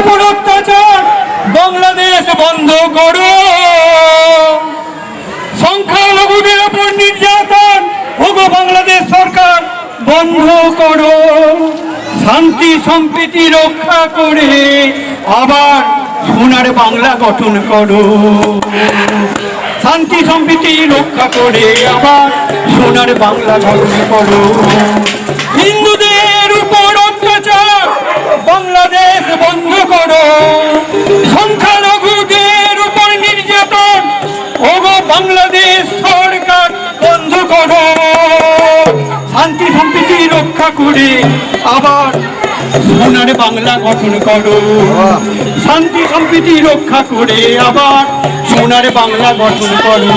উপর অত্যাচার, বাংলাদেশ বন্ধ করো। সংখ্যালঘুদের উপর নির্যাতন ওগো বাংলাদেশ সরকার বন্ধ করো। শান্তি, সম্প্রীতি রক্ষা করে আবার সোনার বাংলা গঠন করো। শান্তি, সম্প্রীতি রক্ষা করে আবার সোনার বাংলা গঠন করো। অত্যাচার বাংলাদেশ বন্ধ করো। সংখ্যালঘুদের উপর নির্যাতন ওগো বাংলাদেশ সরকার বন্ধ করো। শান্তি সম্প্রীতি রক্ষা করে আবার সোনার বাংলা গঠন করো। শান্তি সম্প্রীতি রক্ষা করে আবার সোনার বাংলা গঠন করো।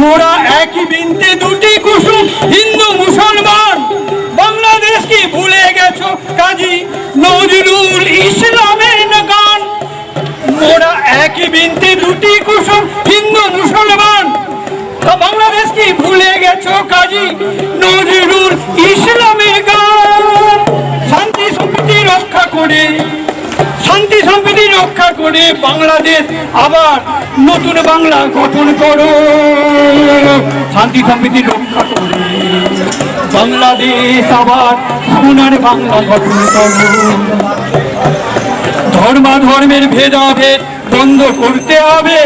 মোরা একই বিনতে দুটি কুসুম, হিন্দু, মুসলমান। কি ভুলে গেছো কাজী নজরুল ইসলামের গান? মোরা একই বিনতে দুটি কুসুম, হিন্দু মুসলমান। বাংলাদেশ কি ভুলে গেছো কাজী নজরুল ইসলামের গান? শান্তি সম্প্রীতি রক্ষা করে, শান্তি সম্প্রীতি রক্ষা করে বাংলাদেশ আবার নতুন বাংলা গঠন করো। শান্তি সম্প্রীতি বাংলাদেশ আবার সোনার বাংলা গঠন ধর্মাধর্মের ভেদাভেদ বন্ধ করতে হবে।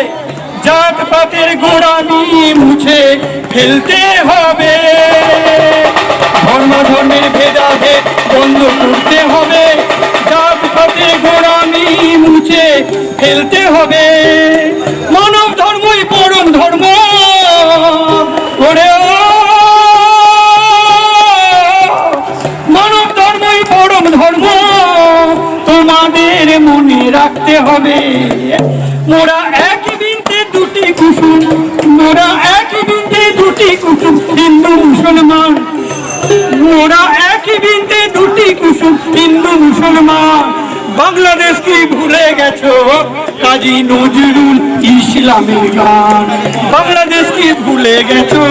জাত পাতের গোড়ামি মুছে ফেলতে হবে। ধর্মাধর্মের ভেদাভেদ বন্ধ করতে হবে। জাত পাতের গোড়ামি মুছে ফেলতে হবে। মানব ধর্মই পরম মনে হবে। মোরা একই বিনতে দুটি কুসুম, মোরা একই বিনতে দুটি কুসুম, হিন্দু মুসলমান। মোরা একই বিনতে দুটি কুসুম, হিন্দু মুসলমান। বাংলাদেশ কি ভুলে গেছো, কাজী নজরুল ইসলামের গান? বাংলাদেশ কি ভুলে গেছো,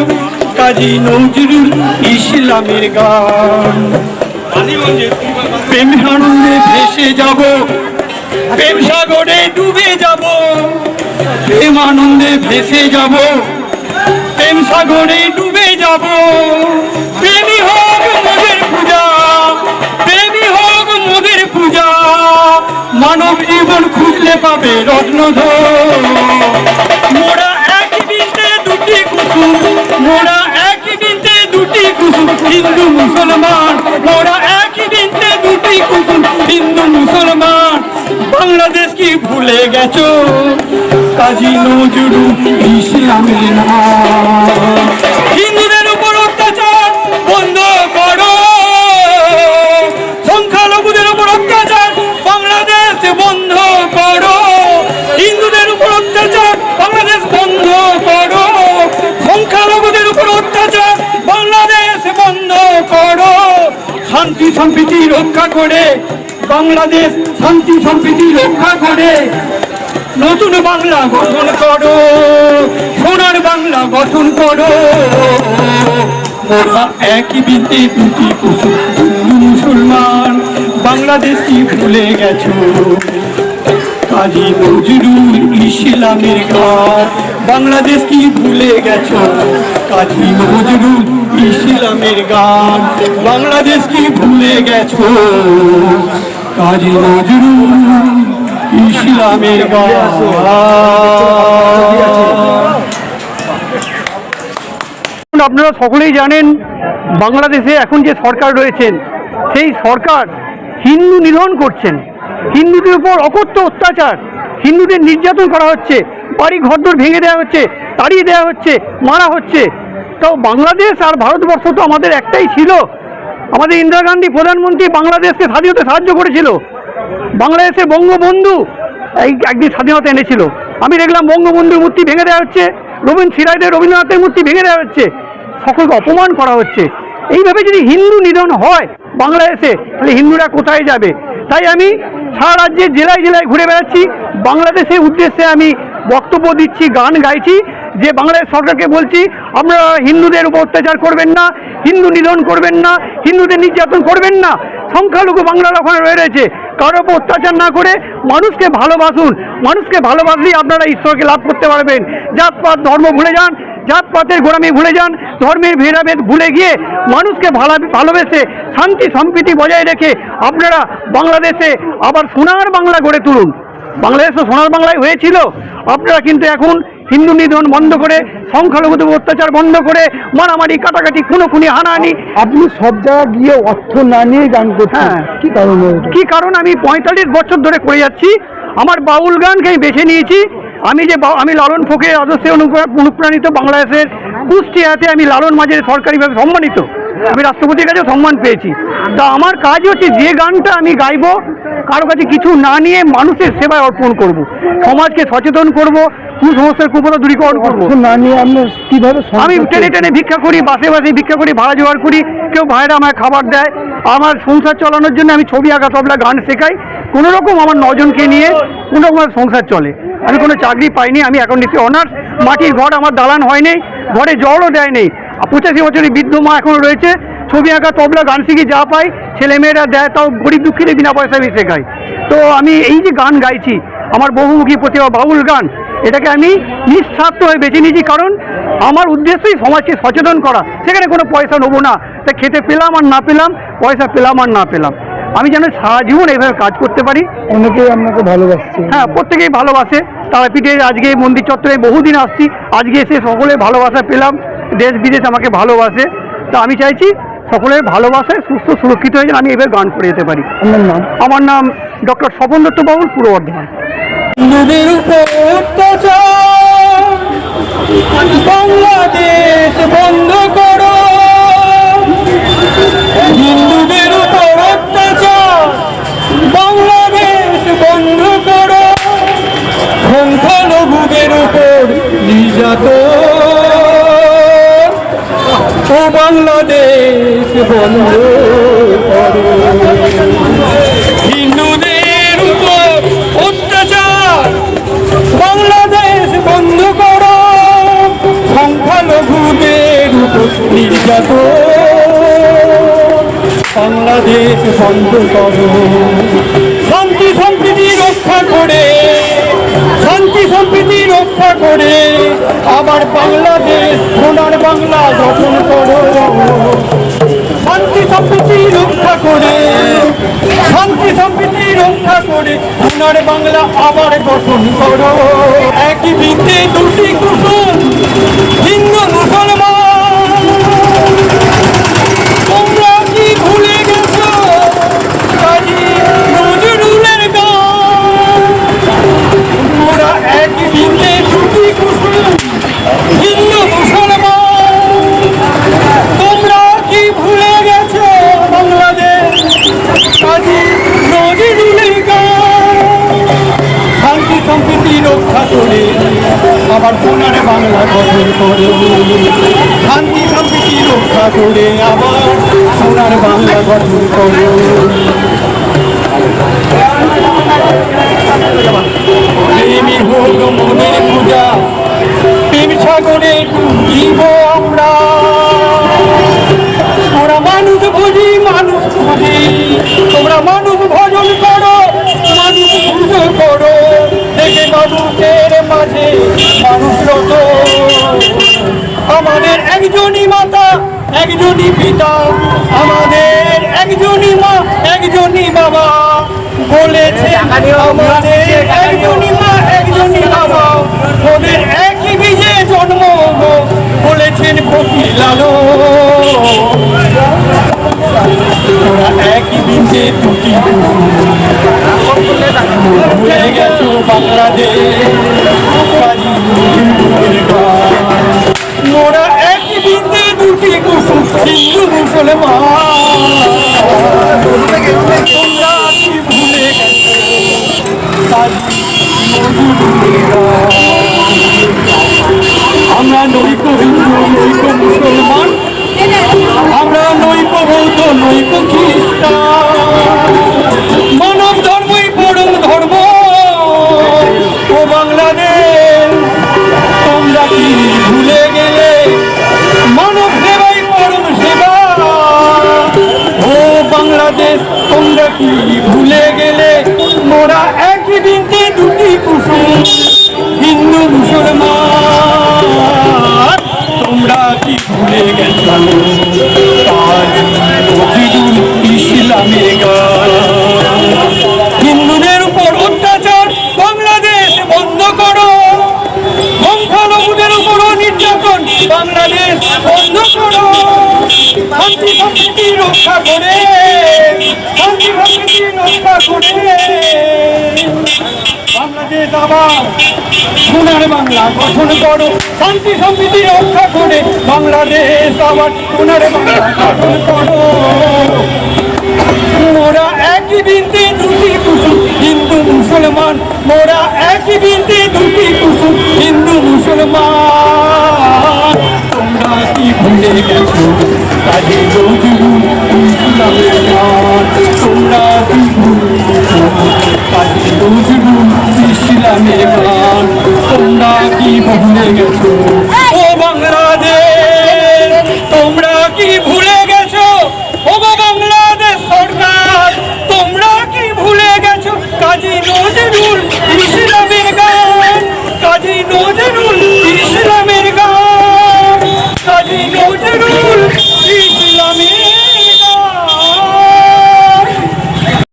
কাজী নজরুল ইসলামের গান? প্রেম আনন্দে ভেসে যাব প্রেম সাগরে ডুবে যাব, প্রেম আনন্দে ভেসে যাব, প্রেম সাগরে ডুবে যাব। প্রেমী হোক মোদের পূজা প্রেমী হোক মোদের পূজা, মানব জীবন খুঁজলে পাবে রত্নধর। মোরা এক বিন্দে দুটি কুসুম, মোরা এক বিন্দে দুটি কুসুম, হিন্দু মুসলমান, মোরা বাংলাদেশ কি ভুলে গেছো? কাজী নজরুল ইসলামের হিন্দুদের উপর অত্যাচার বন্ধ করো। সংখ্যালঘুদের উপর অত্যাচার বাংলাদেশ বন্ধ করো। হিন্দুদের উপর অত্যাচার বাংলাদেশ বন্ধ করো। সংখ্যালঘুদের উপর অত্যাচার বাংলাদেশ বন্ধ করো। শান্তি সম্প্রীতি রক্ষা করে বাংলাদেশ শান্তি সম্প্রীতি রক্ষা করে নতুন বাংলা গঠন করো, সোনার বাংলা গঠন করো। মোরা একই বিন্দে দুটি হিন্দু, মুসলমান। বাংলাদেশ কি ভুলে গেছো? কাজী নজরুল ইসলামের গান বাংলাদেশ কি ভুলে গেছো? কাজী নজরুল ইসলামের গান। বাংলাদেশ কি ভুলে গেছো? কাজী নজরুল ইসলামের আপনারা সকলেই জানেন, বাংলাদেশে এখন যে সরকার রয়েছেন, সেই সরকার হিন্দু নিধন করছেন। হিন্দুদের উপর অকথ্য অত্যাচার, হিন্দুদের নির্যাতন করা হচ্ছে, বাড়ি ঘরদোর ভেঙে দেওয়া হচ্ছে, তাড়িয়ে দেওয়া হচ্ছে, মারা হচ্ছে। তো বাংলাদেশ আর ভারতবর্ষ তো আমাদের একটাই ছিল আমাদের ইন্দিরা গান্ধী প্রধানমন্ত্রী বাংলাদেশকে স্বাধীনতা সাহায্য করেছিল। বাংলাদেশে বঙ্গবন্ধু এই একদিন স্বাধীনতা এনেছিল। আমি দেখলাম বঙ্গবন্ধুর মূর্তি ভেঙে দেওয়া হচ্ছে, রবীন্দ্র সিরাজদের, রবীন্দ্রনাথের মূর্তি ভেঙে দেওয়া হচ্ছে, সকলকে অপমান করা হচ্ছে। এইভাবে যদি হিন্দু নিধন হয় বাংলাদেশে, তাহলে হিন্দুরা কোথায় যাবে? তাই আমি সারা রাজ্যের জেলায় জেলায় ঘুরে বেড়াচ্ছি। বাংলাদেশের উদ্দেশ্যে আমি বক্তব্য দিচ্ছি, গান গাইছি। যে বাংলাদেশ সরকারকে বলছি আপনারা হিন্দুদের উপর অত্যাচার করবেন না, হিন্দু নিধন করবেন না, হিন্দুদের নির্যাতন করবেন না, সংখ্যালঘু বাংলার ওখানে রয়ে রয়েছে। কারোর উপর অত্যাচার না করে মানুষকে ভালোবাসুন, মানুষকে ভালোবাসলেই আপনারা ঈশ্বরকে লাভ করতে পারবেন। জাতপাত, ধর্ম ভুলে যান, জাতপাতের গোড়ামি ভুলে যান, ধর্মের ভেদাভেদ ভুলে গিয়ে মানুষকে ভালো, ভালোবেসে শান্তি, সম্প্রীতি বজায় রেখে আপনারা বাংলাদেশে আবার সোনার বাংলা গড়ে তুলুন। বাংলাদেশ তো সোনার বাংলায় হয়েছিল, আপনারা কিন্তু এখন হিন্দু নিধন বন্ধ করে সংখ্যালঘুদের অত্যাচার বন্ধ করে মারামারি কাটাকাটি খুনোখুনি হানাহানি। আপনি সব জায়গায় গিয়ে অর্থ না নিয়ে গান করছেন। হ্যাঁ। কি কারণ? কি কারণ? আমি পঁয়তাল্লিশ বছর ধরে করে যাচ্ছি। আমার বাউল গানকে আমি বেছে নিয়েছি। আমি যে আমি লালন ফোকের আদর্শে অনুপ্রা- অনুপ্রাণিত বাংলাদেশের কুষ্টিয়াতে আমি লালন মাঝের সরকারিভাবে সম্মানিত। আমি রাষ্ট্রপতির কাছে সম্মান পেয়েছি। তা আমার কাজ হচ্ছে যে গানটা আমি গাইবো কারও কাছে কিছু না নিয়ে মানুষের সেবায় অর্পণ করব। সমাজকে সচেতন করব কুসংস্কার কুপথা দূরীকরণ করব। না নিয়ে আপনি কীভাবে আমি টেনে? টেনে ভিক্ষা করি বাসে বাসে ভিক্ষা করি ভাড়া জোগাড় করি কেউ ভাইরা আমায় খাবার দেয়। আমার সংসার চালানোর জন্য আমি ছবি আঁকা তবলা গান শেখাই। কোনো রকম আমার নজনকে নিয়ে কোনো রকম সংসার চলে। আমি কোনো চাকরি পাইনি আমি এখন নিচ্ছি অনার্স। মাটির ঘর আমার দালান হয়নি ঘরে জলও দেয়নি আর পঁচাশি বছরের বৃদ্ধ মা এখনও রয়েছে ছবি আঁকা তবলা গান শিখি যা পাই ছেলেমেয়েরা দেয় তাও গরিব দুঃখীদের বিনা পয়সা আমি শেখাই। তো আমি এই যে গান গাইছি আমার বহুমুখী প্রতিভা বাউল গান এটাকে আমি নিঃস্বার্থ হয়ে বেছে নিয়েছি কারণ আমার উদ্দেশ্যই সমাজকে সচেতন করা। সেখানে কোনো পয়সা নেব না। তা খেতে পেলাম আর না পেলাম পয়সা পেলাম আর না পেলাম। আমি যেন সারা জীবন এইভাবে কাজ করতে পারি। অনেকেই আপনাকে ভালোবাসছে। হ্যাঁ প্রত্যেকেই ভালোবাসে। তারাপীঠে আজকে মন্দির চত্বরে বহুদিন আসছি। আজকে এসে সকলে ভালোবাসা পেলাম। দেশ বিদেশ আমাকে ভালোবাসে। তা আমি চাইছি সকলের ভালোবাসায় সুস্থ সুরক্ষিত হয়ে যেন আমি এভাবে গান করে যেতে পারি। আমার নাম ডক্টর স্বপন দত্ত বাবুল পূর্ব বর্ধমান হিন্দুদের উপর অত্যাচার। বাংলাদেশ বন্ধ করো। হিন্দুদের উপর অত্যাচার। বাংলাদেশ বন্ধ করো। সংখ্যালঘুদের উপর নির্যাতন। ও বাংলাদেশ বন্ধ বাংলাদেশ বন্ধ করো। শান্তি সম্প্রীতি রক্ষা করে, শান্তি সম্প্রীতি রক্ষা করে, আবার বাংলাদেশ, সোনার বাংলা গঠন করো। শান্তি সম্প্রীতি রক্ষা করে, শান্তি সম্প্রীতি রক্ষা করে, সোনার বাংলা আবার গঠন করো। একই বৃদ্ধে দুটি কুসুম হিন্দু করে আবার সোনার বাংলা গঠন করে শান্তি সম্প্রীতি রক্ষা করে আবার সোনার বাংলা গঠন করে প্রেমী হোক মনের পূজা, প্রেম সাগরে মাঝে মানুষ আমাদের একজনই মাতা, একজনই পিতা। আমাদের একজনই মা, একজনই বাবা। বলেছে আমাদের একজনই মা, একজনই বাবা। ওদের একই বীজে জন্ম। বলেছেন ফকির লালো তোরা একই বীজে টুটি ভুলে গেছো বাংলাদেশ। মোরা দুটি কুসুম মুসলমান। তোমরা কি ভুলে গেছো। আমরা নৈক হিন্দু নৈক মুসলমান আমরা নৈক বৌদ্ধ নৈক রক্ষা করে সংস্কৃতি রক্ষা করে বাংলাদেশ আবার সোনার বাংলা গঠন করো শান্তি সম্প্রীতি রক্ষা করে বাংলাদেশ আবার সোনার বাংলা গঠন করো মোরা একই বিন্দু দুটি কুসুম হিন্দু মুসলমান মোরা একই বিন্দু দুটি কুসুম হিন্দু মুসলমান তোমরা কি ভুলে গেছো কাজে তোমরা কি ভুলে গেছো? ও বাংলাদেশ বাংলাদেশ তোমরা কি ভুলে গেছো? কাজী নজরুল ইসলামের গান, কাজী নজরুল